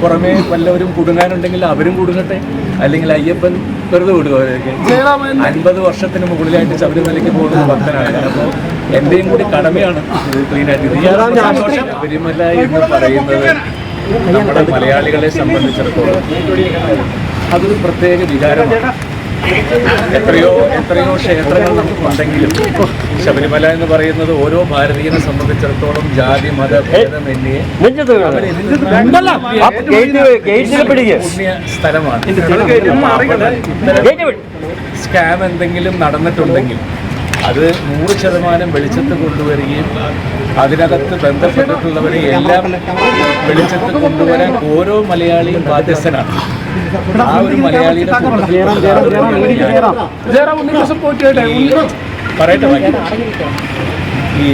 പുറമേ വല്ലവരും കുടുങ്ങാനുണ്ടെങ്കിൽ അവരും കുടുങ്ങട്ടെ? അല്ലെങ്കിൽ അയ്യപ്പൻ വെറുതെ വിടുക അവരൊക്കെ അൻപത് വർഷത്തിന് മുകളിലായിട്ട് ശബരിമലയ്ക്ക് പോകുന്ന ഭക്തനാണ്. അപ്പോൾ എന്റെയും കൂടി കടമയാണ് ഇത് ക്ലീൻ ആയിട്ട്. ശബരിമല എന്ന് പറയുന്നത് നമ്മുടെ മലയാളികളെ സംബന്ധിച്ചിടത്തോളം അതൊരു പ്രത്യേക വികാരമാണ്. എത്രയോ എത്രയോ ക്ഷേത്രങ്ങൾ നമുക്കുണ്ടെങ്കിലും ശബരിമല എന്ന് പറയുന്നത് ഓരോ ഭാരതീയനെ സംബന്ധിച്ചിടത്തോളം ജാതി മത ഭേദമന്യേ പുണ്യ സ്ഥലമാണ്. സ്കാം എന്തെങ്കിലും നടന്നിട്ടുണ്ടെങ്കിൽ അത് നൂറ് ശതമാനം വെളിച്ചത്ത് കൊണ്ടുവരികയും അതിനകത്ത് ബന്ധപ്പെട്ടിട്ടുള്ളവരെ എല്ലാം വെളിച്ചത്ത് കൊണ്ടുവരാൻ ഓരോ മലയാളിയും ബാധ്യസ്ഥനാണ്. ഈ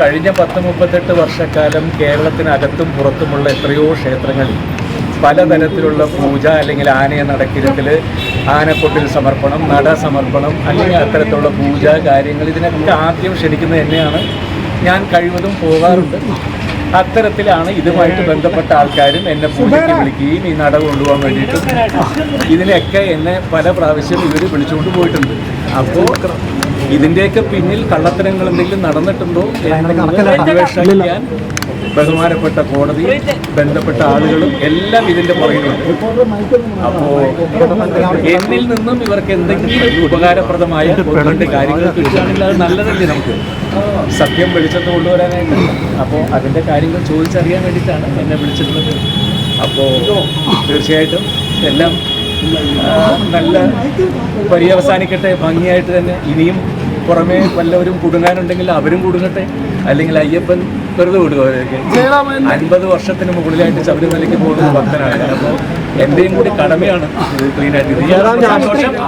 കഴിഞ്ഞ പത്ത് മുപ്പത്തെട്ട് വർഷക്കാലം കേരളത്തിനകത്തും പുറത്തുമുള്ള എത്രയോ ക്ഷേത്രങ്ങളിൽ പലതരത്തിലുള്ള പൂജ അല്ലെങ്കിൽ ആനയെ നടക്കിരത്തിൽ ആനക്കൊട്ടിൽ സമർപ്പണം നട സമർപ്പണം അല്ലെങ്കിൽ അത്തരത്തിലുള്ള പൂജ കാര്യങ്ങൾ ഇതിനൊക്കെ ആദ്യം ക്ഷണിക്കുന്നത് എന്നെയാണ് ഞാൻ കഴിവതും പോകാറുണ്ട്. അത്തരത്തിലാണ് ഇതുമായിട്ട് ബന്ധപ്പെട്ട ആൾക്കാരും എന്നെ പൂജയ്ക്ക് വിളിക്കുകയും ഈ നട കൊണ്ടുപോകാൻ വേണ്ടിയിട്ടും. ഇതിലൊക്കെ എന്നെ പല പ്രാവശ്യം ഇവർ വിളിച്ചുകൊണ്ട് പോയിട്ടുണ്ട്. അപ്പോൾ ഇതിന്റെയൊക്കെ പിന്നിൽ കള്ളത്തരങ്ങൾ എന്തെങ്കിലും നടന്നിട്ടുണ്ടോ അന്വേഷിക്കാൻ ബഹുമാനപ്പെട്ട കോടതി ബന്ധപ്പെട്ട ആളുകളും എല്ലാം ഇതിന്റെ പുറകിലുണ്ട്. അപ്പോ എന്നിൽ നിന്നും ഇവർക്ക് എന്തെങ്കിലും ഉപകാരപ്രദമായ രണ്ട് കാര്യങ്ങൾ കിട്ടുകയാണെങ്കിൽ അത് നല്ലതല്ലേ നമുക്ക്? സത്യം വെളിച്ചത്ത് കൊണ്ടുവരാനായിട്ട്. അപ്പോൾ അതിന്റെ കാര്യങ്ങൾ ചോദിച്ചറിയാൻ വേണ്ടിയിട്ടാണ് എന്നെ വിളിച്ചിട്ടുള്ളത്. അപ്പോൾ തീർച്ചയായിട്ടും എല്ലാം നല്ല പര്യവസാനിക്കട്ടെ ഭംഗിയായിട്ട് തന്നെ ഇനിയും പുറമേ വല്ലവരും കുടുങ്ങാനുണ്ടെങ്കിൽ അവരും കുടുങ്ങട്ടെ? അല്ലെങ്കിൽ അയ്യപ്പൻ വെറുതെ വിടുക അവരൊക്കെ അൻപത് വർഷത്തിന് മുകളിലായിട്ട് ശബരിമലയ്ക്ക് പോകുന്ന ഭക്തനാണ്. അപ്പോൾ എന്റെയും കൂടി കടമയാണ് ക്ലീൻ ആയിട്ട്.